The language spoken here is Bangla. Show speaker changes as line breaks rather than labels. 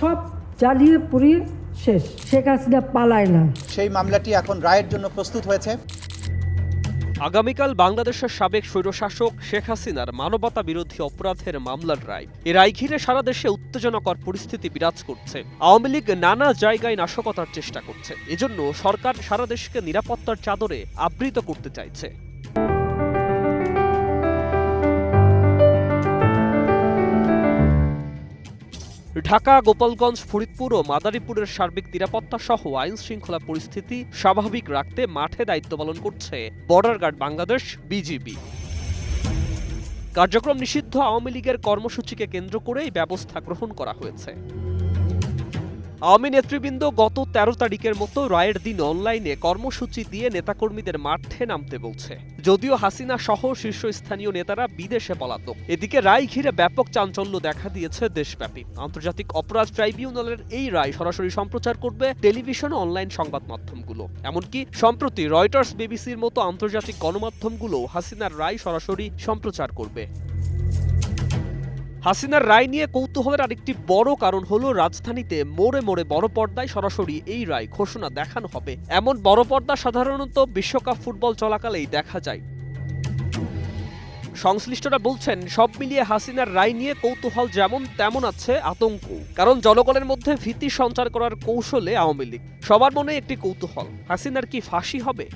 সব জ্বালিয়ে পুড়িয়ে শেষ। শেখ হাসিনা পালায় না।
সেই মামলাটি এখন রায়ের জন্য প্রস্তুত হয়েছে।
আগামীকাল বাংলাদেশের সাবেক স্বৈরশাসক শেখ হাসিনার মানবতা বিরোধী অপরাধের মামলার রায়। এ রায় ঘিরে সারা দেশে উত্তেজনাকর পরিস্থিতি বিরাজ করছে। আওয়ামী লীগ নানা জায়গায় নাশকতার চেষ্টা করছে। এজন্য সরকার সারা দেশকে নিরাপত্তার চাদরে আবৃত করতে চাইছে। ঢাকা, গোপালগঞ্জ, ফরিদপুর ও মাদারীপুরের সার্বিক নিরাপত্তা সহ আইন শৃঙ্খলা পরিস্থিতি স্বাভাবিক রাখতে মাঠে দায়িত্ব পালন করছে বর্ডার গার্ড বাংলাদেশ, বিজিবি। কার্যক্রম নিষিদ্ধ আওয়ামী লীগের কর্মসূচিকে কেন্দ্র করেই ব্যবস্থা গ্রহণ করা হয়েছে। আওয়ামী নেতৃবৃন্দ গত তেরো তারিখের মতো রায়ের দিন অনলাইনে কর্মসূচি দিয়ে নেতাকর্মীদের মাঠে নামতে বলছে। যদিও হাসিনা সহ শীর্ষস্থানীয় নেতারা বিদেশে পলাতক এদিকে রায় ঘিরে ব্যাপক চাঞ্চল্য দেখা দিয়েছে দেশব্যাপী। আন্তর্জাতিক অপরাধ ট্রাইব্যুনালের এই রায় সরাসরি সম্প্রচার করবে টেলিভিশন অনলাইন সংবাদ মাধ্যমগুলো। এমনকি সম্প্রতি রয়টার্স বিবিসির মতো আন্তর্জাতিক গণমাধ্যমগুলো হাসিনার রায় সরাসরি সম্প্রচার করবে। হাসিনার রায় নিয়ে কৌতূহলের আরেকটি বড় কারণ হলো রাজধানীতে মোড়ে মোড়ে বড় পর্দায় সরাসরি এই রায় ঘোষণা দেখানো হবে। এমন বড় পর্দা সাধারণত বিশ্বকাপ ফুটবল চলাকালেই দেখা যায়। সংশ্লিষ্টরা বলছেন, সব মিলিয়ে হাসিনার রায় নিয়ে কৌতূহল যেমন তেমন আছে আতঙ্ক, কারণ জনগণের মধ্যে ভীতি সঞ্চার করার কৌশলে আওয়ামী লীগ। সবার মনে একটি কৌতূহল, হাসিনার কি ফাঁসি হবে?